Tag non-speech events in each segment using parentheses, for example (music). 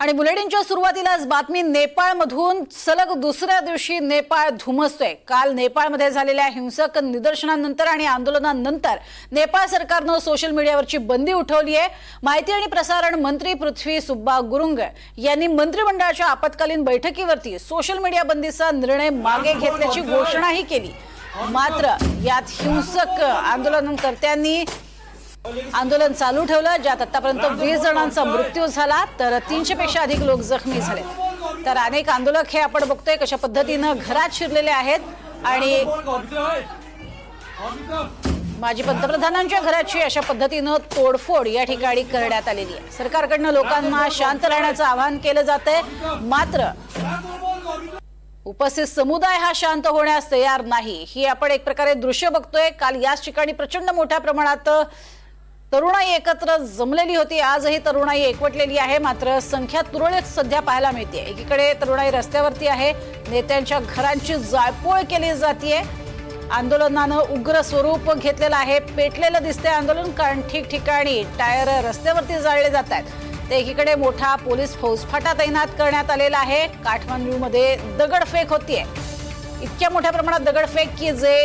आणि बुलेटिनच्या सुरुवातीलाच बातमी नेपाळमधून सलग दुसऱ्या दिवशी नेपाळ धुमसतोय. काल नेपाळमध्ये झालेल्या हिंसक निदर्शनानंतर आणि आंदोलनानंतर नेपाळ सरकारनं सोशल मीडियावरची बंदी उठवली आहे. माहिती आणि प्रसारण मंत्री पृथ्वी सुब्बा गुरुंग यांनी मंत्रिमंडळाच्या आपत्कालीन बैठकीवरती सोशल मीडिया बंदीचा निर्णय मागे घेतल्याची घोषणाही केली. मात्र यात हिंसक आंदोलनकर्त्यांनी आंदोलन चालू ठेवलं ज्यात आतापर्यंत वीस जणांचा मृत्यू झाला तर तीनशे पेक्षा अधिक लोक जखमी झाले. तर अनेक आंदोलक हे आपण बघतोय कशा पद्धतीनं घरात शिरलेले आहेत आणि माजी पंतप्रधानांच्या घराची अशा पद्धतीनं तोडफोड या ठिकाणी करण्यात आलेली आहे. सरकारकडनं लोकांना शांत राहण्याचं आवाहन केलं जात आहे मात्र उपस्थित समुदाय हा शांत होण्यास तयार नाही. ही आपण एक प्रकारे दृश्य बघतोय. काल याच ठिकाणी प्रचंड मोठ्या प्रमाणात तरुणाई एकत्र जमलेली होती. आजही तरुणाई एकवटलेली आहे. मात्र संख्या तुरळक सध्या पाहायला मिळते एकीकडे तरुणाई रस्त्यावरती आहे. नेत्यांच्या घरांची जाळपोळ केली जाते आंदोलनानं उग्र स्वरूप घेतलेलं आहे. पेटलेलं दिसतंय आंदोलन कारण ठिकठिकाणी टायर रस्त्यावरती जाळले जात आहेत तर एकीकडे मोठा पोलीस फौजफाटा तैनात करण्यात आलेला आहे. काठमांडूमध्ये दगडफेक होतीये. इतक्या मोठ्या प्रमाणात दगडफेक की जे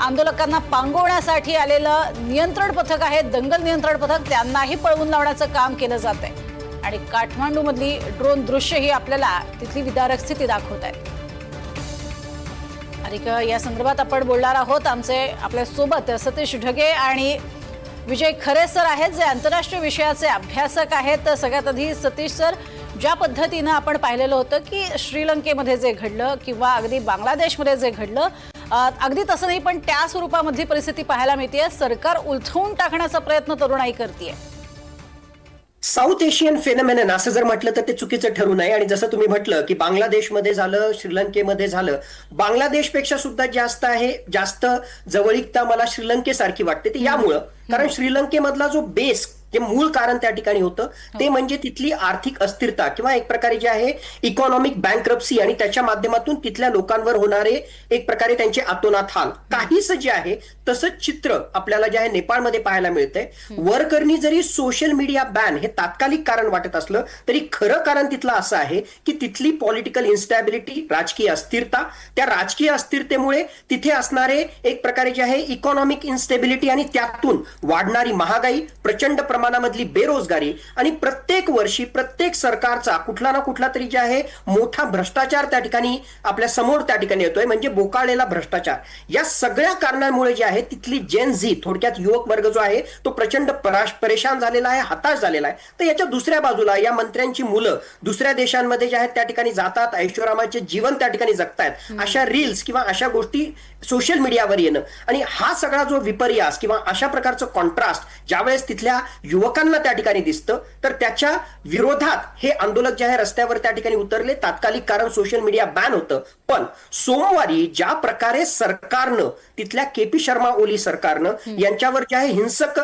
आंदोलकांना पांगवण्यासाठी आलेलं नियंत्रण पथक आहे दंगल नियंत्रण पथक त्यांनाही पळवून लावण्याचं काम केलं जात आहे आणि काठमांडूमधली ड्रोन दृश्य ही आपल्याला तिथली विदारक स्थिती दाखवत आहे. आणि या संदर्भात आपण बोलणार आहोत आमचे आपल्यासोबत सतीश ढगे आणि विजय खरे सर आहेत जे आंतरराष्ट्रीय विषयाचे अभ्यासक आहेत. सगळ्यात आधी सतीश सर ज्या पद्धतीनं आपण पाहिलेलं होतं की श्रीलंकेमध्ये जे घडलं किंवा अगदी बांगलादेशमध्ये जे घडलं अगदी तसं नाही पण त्या स्वरूपामधली परिस्थिती पाहायला मिळते सरकार उलथवून टाकण्याचा प्रयत्न तरुणाई करते साऊथ एशियन फेनमेनन असं जर म्हटलं तर ते चुकीचं ठरू नये. आणि जसं तुम्ही म्हटलं की बांगलादेशमध्ये झालं श्रीलंकेमध्ये झालं बांगलादेशपेक्षा सुद्धा जास्त आहे जास्त जवळीकता मला श्रीलंकेसारखी वाटते. ते यामुळं. कारण श्रीलंकेमधला जो बेस जे मूळ कारण त्या ठिकाणी होतं. ते म्हणजे तिथली आर्थिक अस्थिरता किंवा एक प्रकारे जे आहे इकॉनॉमिक बँक्रप्सी आणि त्याच्या माध्यमातून तिथल्या लोकांवर होणारे एक प्रकारे त्यांचे आतोनात हाल. काहीच जे आहे तसंच चित्र आपल्याला जे आहे नेपाळमध्ये पाहायला मिळतंय. वरकरणी जरी सोशल मीडिया बॅन हे तात्कालिक कारण वाटत असलं तरी खरं कारण तिथलं असं आहे की तिथली पॉलिटिकल इन्स्टॅबिलिटी राजकीय अस्थिरता त्या राजकीय अस्थिरतेमुळे तिथे असणारे एक प्रकारे जे आहे इकॉनॉमिक इन्स्टेबिलिटी आणि त्यातून वाढणारी महागाई प्रचंड प्रमाणामधली बेरोजगारी आणि प्रत्येक वर्षी प्रत्येक सरकारचा कुठला ना कुठला तरी जे आहे मोठा भ्रष्टाचार त्या ठिकाणी आपल्यासमोर त्या ठिकाणी येतोय. म्हणजे बोकाळलेला भ्रष्टाचार. या सगळ्या कारणांमुळे जे आहे तिथली जेन झी थोडक्यात युवक वर्ग जो आहे तो प्रचंड पराश परेशान झालेला आहे हताश झालेला आहे. तर याच्या दुसऱ्या बाजूला या मंत्र्यांची मुलं दुसऱ्या देशांमध्ये जे आहेत त्या ठिकाणी जातात ऐश्वर्यामाचे जीवन त्या ठिकाणी जगतायत. अशा रील्स किंवा अशा गोष्टी सोशल मीडियावर येणं. आणि हा सगळा जो विपर्यास किंवा अशा प्रकारचं कॉन्ट्रास्ट ज्यावेळेस तिथल्या युवकांना त्या ठिकाणी दिसतं तर त्याच्या विरोधात हे आंदोलक जे आहे रस्त्यावर त्या ठिकाणी उतरले. तात्कालिक कारण सोशल मीडिया बॅन होतं. पण सोमवारी ज्या प्रकारे सरकारनं तिथल्या केपी शर्मा ओली सरकारनं यांच्यावर जे आहे हिंसक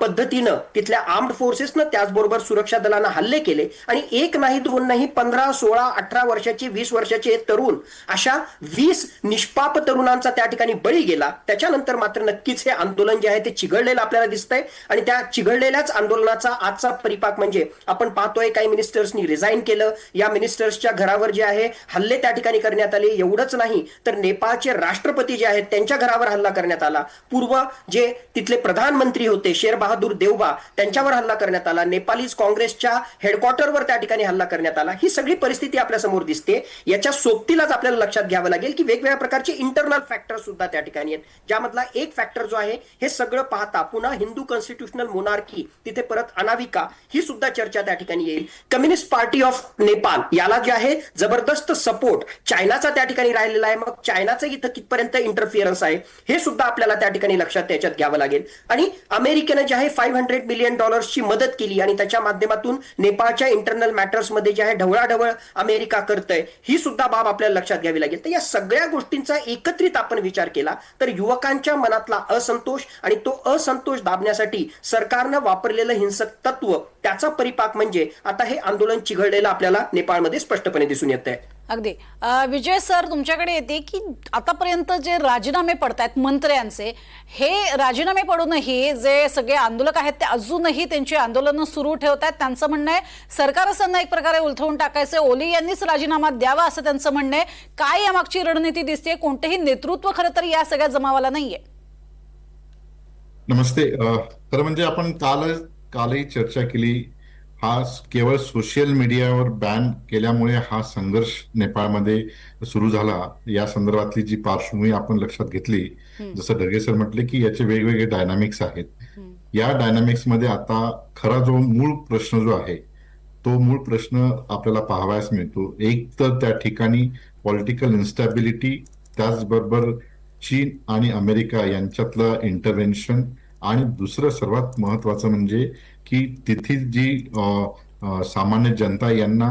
पद्धतीनं तिथल्या आर्म्ड फोर्सेसनं त्याचबरोबर सुरक्षा दलानं हल्ले केले. आणि एक नाही दोन नाही पंधरा सोळा अठरा वर्षाचे वीस वर्षाचे तरुण अशा वीस निष्पाप तरुणांचा त्या ठिकाणी बळी गेला. त्याच्यानंतर मात्र नक्कीच हे आंदोलन जे आहे ते चिघळलेलं आपल्याला दिसतंय आणि त्या चिघळलेल्याच आंदोलनाचा आजचा परिपाक म्हणजे आपण पाहतोय काही मिनिस्टर्सनी रिझाईन केलं. या मिनिस्टर्सच्या घरावर जे आहे हल्ले त्या ठिकाणी करण्यात आले. एवढंच नाही तर नेपाळचे राष्ट्रपती जे आहेत त्यांच्या घरावर हल्ला करण्यात आला. पूर्व जे तिथले प्रधानमंत्री होते शेर बहादूर देवबा त्यांच्यावर हल्ला करण्यात आला. नेपालीज काँग्रेसच्या हेडक्वार्टरवर त्या ठिकाणी हल्ला करण्यात आला. ही सगळी परिस्थिती आपल्यासमोर दिसते. याच्या सोबतीलाच आपल्याला लक्षात घ्यावं लागेल की वेगवेगळ्या प्रकारचे इंटरनल फॅक्टर सुद्धा त्या ठिकाणी आहेत. ज्यामधला एक फॅक्टर जो आहे हे सगळं पाहता पुन्हा हिंदू कॉन्स्टिट्युशनल मोनार्की तिथे परत अनाविका ही सुद्धा चर्चा त्या ठिकाणी येईल. कम्युनिस्ट पार्टी ऑफ नेपाळ याला जे आहे जबरदस्त सपोर्ट चायनाचा त्या ठिकाणी राहिलेला आहे. मग चायनाचं इथं कितपर्यंत इंटरफिअरन्स आहे हे सुद्धा आपल्याला त्या ठिकाणी लक्षात त्याच्यात घ्यावं लागेल. आणि अमेरिकेनं जे आहे फाईव्ह हंड्रेड मिलियन डॉलर्सची मदत केली आणि त्याच्या माध्यमातून नेपाळच्या इंटरनल मॅटर्समध्ये जे आहे ढवळाढवळ अमेरिका करतंय ही सुद्धा बाब आपल्याला लक्षात घ्यावी लागेल. तर या सगळ्या गोष्टींचा एकत्रित आपण विचार केला तर युवकांच्या मनातला असंतोष आणि तो असंतोष दाबण्यासाठी सरकारनं वापरलेलं हिंसक तत्व त्याचा परिपाक म्हणजे आता हे आंदोलन चिघळलेलं आपल्याला नेपाळमध्ये स्पष्टपणे दिसून येत आहे अगदी. विजय सर तुमच्याकडे येते की आतापर्यंत जे राजीनामे पडतायत मंत्र्यांचे हे राजीनामे पडूनही जे सगळे आंदोलक आहेत ते अजूनही त्यांची आंदोलनं सुरू ठेवत आहेत त्यांचं म्हणणं आहे सरकार त्यांना एक प्रकारे उलथवून टाकायचं ओली यांनीच राजीनामा द्यावा असं त्यांचं म्हणणं आहे. काय यामागची रणनीती दिसते कोणतेही नेतृत्व खरं तर या सगळ्या जमावाला नाहीये. नमस्ते. खरं म्हणजे आपण काल कालही चर्चा केली. हा केवळ सोशल मीडियावर बॅन केल्यामुळे हा संघर्ष नेपाळमध्ये सुरू झाला. या संदर्भातली जी पार्श्वभूमी आपण लक्षात घेतली जसं ढगे सर म्हटले की याचे वेगवेगळे डायनामिक्स आहेत. या डायनामिक्समध्ये आता खरा जो मूळ प्रश्न जो आहे तो मूळ प्रश्न आपल्याला पाहावयास मिळतो. एक तर त्या ठिकाणी पॉलिटिकल इन्स्टॅबिलिटी त्याचबरोबर चीन आणि अमेरिका यांच्यातलं इंटरव्हेन्शन आणि दुसरं सर्वात महत्वाचं म्हणजे की तिथे जी सामान्य जनता यांना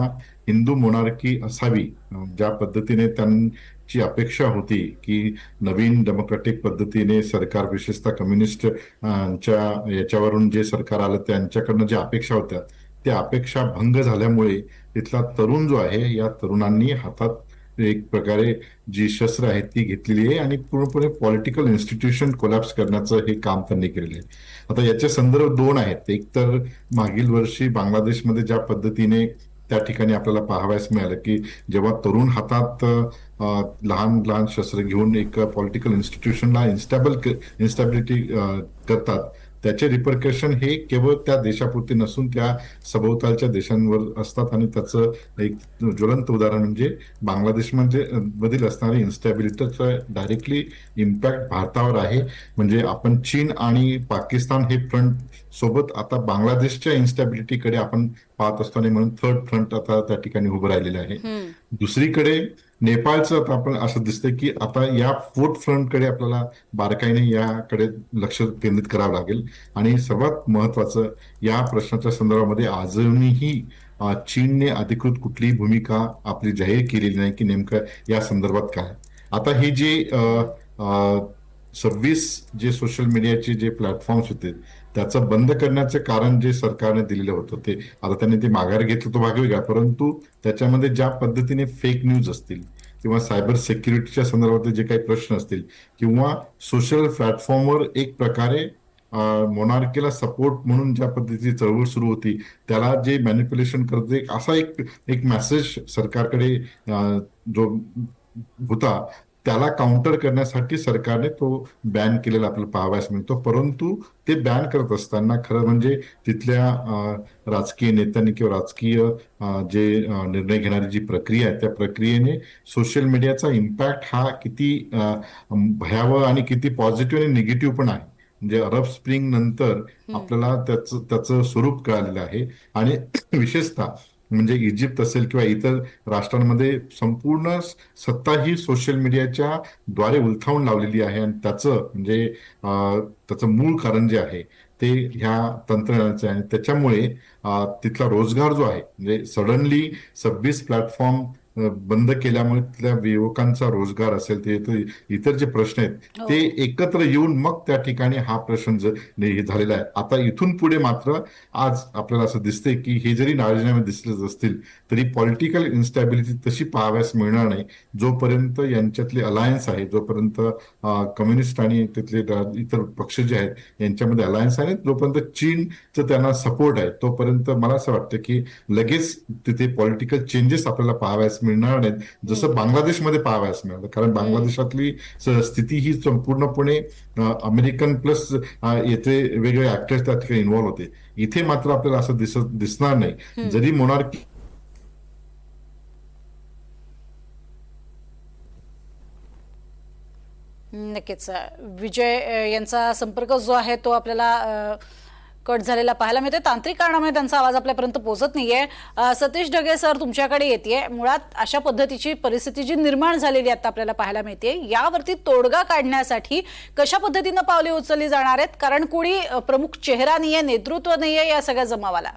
हिंदू मोनार्की असावी ज्या पद्धतीने त्यांची अपेक्षा होती की नवीन डेमोक्रॅटिक पद्धतीने सरकार विशेषतः कम्युनिस्ट च्या याच्यावरून जे सरकार आलं त्यांच्याकडनं ज्या अपेक्षा होत्या त्या अपेक्षा भंग झाल्यामुळे तिथला तरुण जो आहे या तरुणांनी हातात एक प्रकारे जी शस्त्र आहेत ती घेतलेली आहे आणि पूर्णपणे पॉलिटिकल इन्स्टिट्यूशन कोलॅप्स करण्याचं हे काम त्यांनी केलेलं आहे. आता याचे संदर्भ दोन आहेत. एक तर मागील वर्षी बांगलादेशमध्ये ज्या पद्धतीने त्या ठिकाणी आपल्याला पाहावयास मिळालं की जेव्हा तरुण हातात लहान लहान शस्त्र घेऊन एक पॉलिटिकल इन्स्टिट्यूशनला इन्स्टॅबल इन्स्टॅबिलिटी करतात त्याचे रिपरकशन हे केवळ त्या देशापुरते नसून त्या सभोवतालच्या देशांवर असतात आणि त्याचं एक ज्वलंत उदाहरण म्हणजे बांगलादेश म्हणजे मधील असणारी इन्स्टॅबिलिटीचा डायरेक्टली इम्पॅक्ट भारतावर आहे. म्हणजे आपण चीन आणि पाकिस्तान हे फ्रंट सोबत आता बांगलादेशच्या इन्स्टॅबिलिटीकडे आपण पाहत असतो आणि म्हणून थर्ड फ्रंट आता त्या ठिकाणी उभं राहिलेलं आहे. दुसरीकडे नेपाळचं आता आपण असं दिसतंय की आता या फोर्थ फ्रंटकडे आपल्याला बारकाईने याकडे लक्ष केंद्रित करावं लागेल. आणि सर्वात महत्वाचं या प्रश्नाच्या संदर्भामध्ये अजूनही चीनने अधिकृत कुठलीही भूमिका आपली जाहीर केलेली नाही की नेमकं या संदर्भात काय. आता हे जे सव्वीस जे सोशल मीडियाचे जे प्लॅटफॉर्म्स होते त्याचं बंद करण्याचं कारण जे सरकारने दिलेलं होतं ते. आता त्यांनी ते माघार घेतलं तो भाग वेगळा. परंतु त्याच्यामध्ये ज्या पद्धतीने फेक न्यूज असतील किंवा सायबर सिक्युरिटीच्या संदर्भातले जे काही प्रश्न असतील किंवा सोशल प्लॅटफॉर्मवर एक प्रकारे मोनार्कीला सपोर्ट म्हणून ज्या पद्धतीची चळवळ सुरू होती त्याला जे मॅनिप्युलेशन करते असा एक एक मेसेज सरकारकडे जो होता त्याला काउंटर करण्यासाठी सरकारने तो बॅन केलेला आपल्याला पाहावयास मिळतो. परंतु ते बॅन करत असताना खरं म्हणजे तिथल्या राजकीय नेत्यांनी किंवा राजकीय जे निर्णय घेणारी जी प्रक्रिया आहे त्या प्रक्रियेने सोशल मीडियाचा इम्पॅक्ट हा किती भयावह आणि किती पॉझिटिव्ह आणि निगेटिव्ह पण आहे. म्हणजे अरब स्प्रिंग नंतर आपल्याला त्याचं त्याचं स्वरूप कळालेलं आहे. आणि (clears throat) विशेषतः म्हणजे इजिप्त असेल किंवा इतर राष्ट्रांमध्ये संपूर्ण सत्ता ही सोशल मीडियाच्या द्वारे उलथावून लावलेली आहे आणि त्याचं म्हणजे त्याचं मूळ कारण जे आहे ते ह्या तंत्रज्ञानाचं आहे. आणि त्याच्यामुळे तिथला रोजगार जो आहे म्हणजे सडनली सव्वीस प्लॅटफॉर्म बंद केल्यामुळे तिथल्या युवकांचा रोजगार असेल ते इतर जे प्रश्न आहेत ते एकत्र येऊन मग त्या ठिकाणी हा प्रश्न झालेला आहे. आता इथून पुढे मात्र आज आपल्याला असं दिसतंय की हे जरी राजीनामे दिसले असतील तरी पॉलिटिकल इन्स्टॅबिलिटी तशी पाहाव्यास मिळणार नाही. जोपर्यंत यांच्यातले अलायन्स आहे जोपर्यंत कम्युनिस्ट आणि तिथले इतर पक्ष जे आहेत यांच्यामध्ये अलायन्स आहे जोपर्यंत चीनचं त्यांना सपोर्ट आहे तोपर्यंत मला असं वाटतं की लगेच तिथे पॉलिटिकल चेंजेस आपल्याला पाहाव्यास मिळणार नाहीत जसं बांगलादेशमध्ये पाहाव्यास मिळालं. कारण बांगलादेशातली स- स्थिती ही संपूर्णपणे अमेरिकन प्लस येथे वेगवेगळे ऍक्टर्स त्या ठिकाणी इन्व्हॉल्व्ह होते. इथे मात्र आपल्याला असं दिसत दिसणार नाही. जरी मोनार्की नक्कीच. विजय यांचा संपर्क जो आहे तो आपल्याला कट झालेला पाहायला मिळतोय. तांत्रिक कारणामुळे त्यांचा आवाज आपल्यापर्यंत पोहोचत नाहीये. सतीश ढगे सर तुमच्याकडे येते मुळात अशा पद्धतीची परिस्थिती जी निर्माण झालेली आता आपल्याला पाहायला मिळते यावरती तोडगा काढण्यासाठी कशा पद्धतीनं पावले उचलली जाणार आहेत? कारण कुणी प्रमुख चेहरा नाहीये नेतृत्व नाहीये या सगळ्या जमावाला.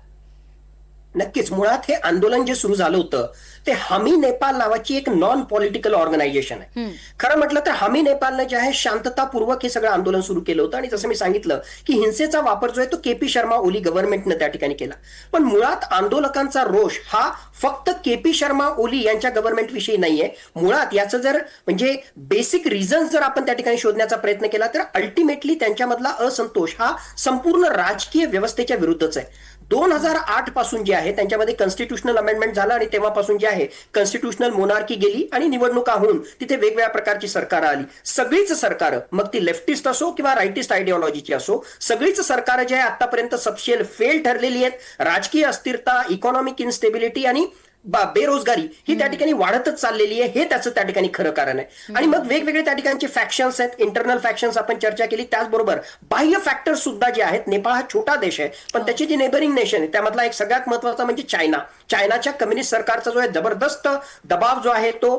नक्कीच. मुळात हे आंदोलन जे सुरू झालं होतं ते हमी नेपाळ नावाची एक नॉन पॉलिटिकल ऑर्गनायझेशन आहे खरं म्हटलं तर हमी नेपाळनं जे आहे शांततापूर्वक हे सगळं आंदोलन सुरू केलं होतं. आणि जसं मी सांगितलं की हिंसेचा वापर जो आहे तो के पी शर्मा ओली गव्हर्नमेंटनं त्या ठिकाणी केला. पण मुळात आंदोलकांचा रोष हा फक्त के पी शर्मा ओली यांच्या गव्हर्नमेंट विषयी नाहीये. मुळात याचं जर म्हणजे बेसिक रिझन जर आपण त्या ठिकाणी शोधण्याचा प्रयत्न केला तर अल्टिमेटली त्यांच्यामधला असंतोष हा संपूर्ण राजकीय व्यवस्थेच्या विरुद्धच आहे. दोन हजार आठपासून जे आहे त्यांच्यामध्ये कॉन्स्टिट्युशनल अमेंडमेंट झालं आणि तेव्हापासून जे आहे कॉन्स्टिट्युशनल मोनार्की गेली आणि निवडणुका होऊन तिथे वेगवेगळ्या प्रकारची सरकार आली. सगळीच सरकार मग ती लेफ्टिस्ट असो किंवा राईटिस्ट आयडिओलॉजीची असो सगळीच सरकार जे आहे आतापर्यंत सबशेल फेल ठरलेली आहेत. राजकीय अस्थिरता इकॉनॉमिक इन्स्टेबिलिटी आणि बेरोजगारी ही त्या ठिकाणी वाढतच चाललेली आहे. हे त्याचं त्या ठिकाणी खरं कारण आहे. आणि मग वेगवेगळे त्या ठिकाणचे फॅक्शन्स आहेत. इंटरनल फॅक्शन्स आपण चर्चा केली. त्याचबरोबर बाह्य फॅक्टर सुद्धा जे आहेत नेपाळ हा छोटा देश आहे. पण त्याची जी नेबरिंग नेशन आहे त्यामधला एक सगळ्यात महत्त्वाचा म्हणजे चायना. चायनाच्या कम्युनिस्ट सरकारचा जो आहे जबरदस्त दबाव जो आहे तो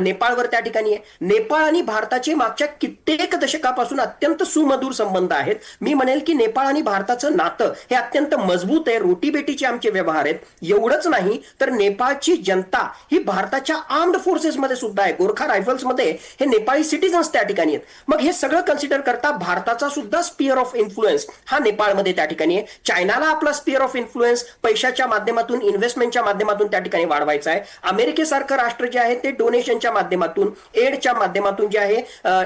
नेपाळवर त्या ठिकाणी आहे. नेपाळ आणि भारताचे मागच्या कित्येक दशकापासून अत्यंत सुमधुर संबंध आहेत. मी म्हणेल की नेपाळ आणि भारताचं नातं हे अत्यंत मजबूत आहे. रोटीबेटीचे आमचे व्यवहार आहेत. एवढंच नाही तर नेपाळची जनता ही भारताच्या आर्म्ड फोर्सेसमध्ये सुद्धा आहे. गोरखा रायफल्समध्ये हे नेपाळी सिटीजन्स त्या ठिकाणी आहेत. मग हे सगळं कन्सिडर करता भारताचा सुद्धा स्पिअर ऑफ इन्फ्लुएन्स हा नेपाळमध्ये त्या ठिकाणी आहे. चायनाला आपला स्पिअर ऑफ इन्फ्लुएन्स पैशाच्या माध्यमातून इन्व्हेस्टमेंटच्या माध्यमातून त्या ठिकाणी वाढवायचा आहे. अमेरिकेसारखं राष्ट्र जे आहे ते डोनेशनच्या माध्यमातून एडच्या माध्यमातून जे आहे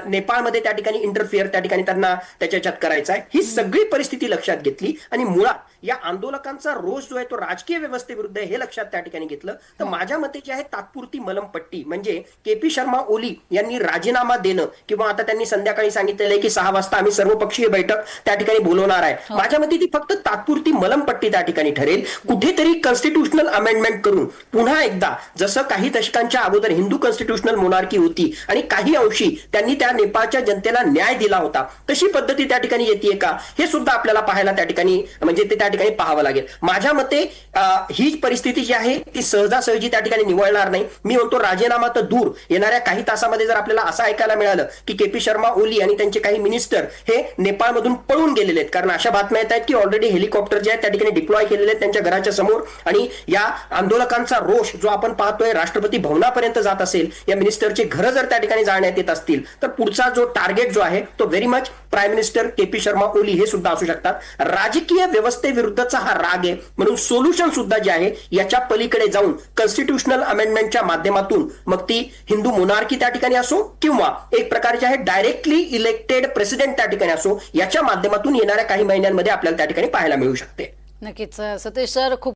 नेपाळमध्ये त्या ठिकाणी इंटरफिअर त्या ठिकाणी त्यांना त्याच्यात करायचा आहे. ही सगळी परिस्थिती लक्षात घेतली आणि मुळात या आंदोलकांचा रोष जो आहे तो राजकीय व्यवस्थेविरुद्ध हे लक्षात त्या ठिकाणी घेतलं. तर माझ्या मते जे आहे तात्पुरती मलमपट्टी म्हणजे के पी शर्मा ओली यांनी राजीनामा देणं किंवा आता त्यांनी संध्याकाळी सांगितलेलं आहे की सहा वाजता आम्ही सर्वपक्षीय बैठक त्या ठिकाणी बोलवणार आहे. माझ्या मते ती फक्त तात्पुरती मलमपट्टी त्या ठिकाणी ठरेल. कुठेतरी कॉन्स्टिट्युशनल अमेंडमेंट करून पुन्हा एकदा जसं काही दशकांच्या अगोदर हिंदू कॉन्स्टिट्युशनल मोनार्की होती आणि काही अंशी त्यांनी त्या नेपाळच्या जनतेला न्याय दिला होता तशी पद्धती त्या ठिकाणी येते का हे सुद्धा आपल्याला पाहायला त्या ठिकाणी म्हणजे ते त्या ठिकाणी पाहावं लागेल. माझ्या मते ही परिस्थिती जी आहे ती सहजासहजी त्या ठिकाणी निवळणार नाही. मी म्हणतो राजीनामा तर दूर. येणाऱ्या काही तासामध्ये जर आपल्याला असं ऐकायला मिळालं की के पी शर्मा ओली आणि त्यांचे काही मिनिस्टर हे नेपाळमधून पळून गेलेले आहेत. कारण अशा बातम्या येत आहेत की ऑलरेडी हेलिकॉप्टर जे आहेत त्या ठिकाणी डिप्लॉय केलेले आहेत त्यांच्या घराच्या समोर. आणि या आंदोलकांचा रोष जो आपण पाहतोय राष्ट्रपती भवनापर्यंत जात असेल या मिनिस्टरचे घरं जर त्या ठिकाणी जाण्यात येत असतील तर पुढचा जो टार्गेट जो आहे तो very much prime minister K P Sharma Oli हे सुद्धा असू शकतात. राजकीय व्यवस्थेविरुद्धचा हा राग आहे. म्हणून सोल्युशन सुद्धा जे आहे याच्या पलीकडे जाऊन कॉन्स्टिट्युशनल अमेंडमेंटच्या माध्यमातून मग ती हिंदू मोनार्की त्या ठिकाणी असो किंवा एक प्रकारचे आहे डायरेक्टली इलेक्टेड प्रेसिडेंट त्या ठिकाणी असो याच्या माध्यमातून येणाऱ्या काही महिन्यांमध्ये आपल्याला त्या ठिकाणी पाहायला मिळू शकते. नक्कीच सतीश सर खूप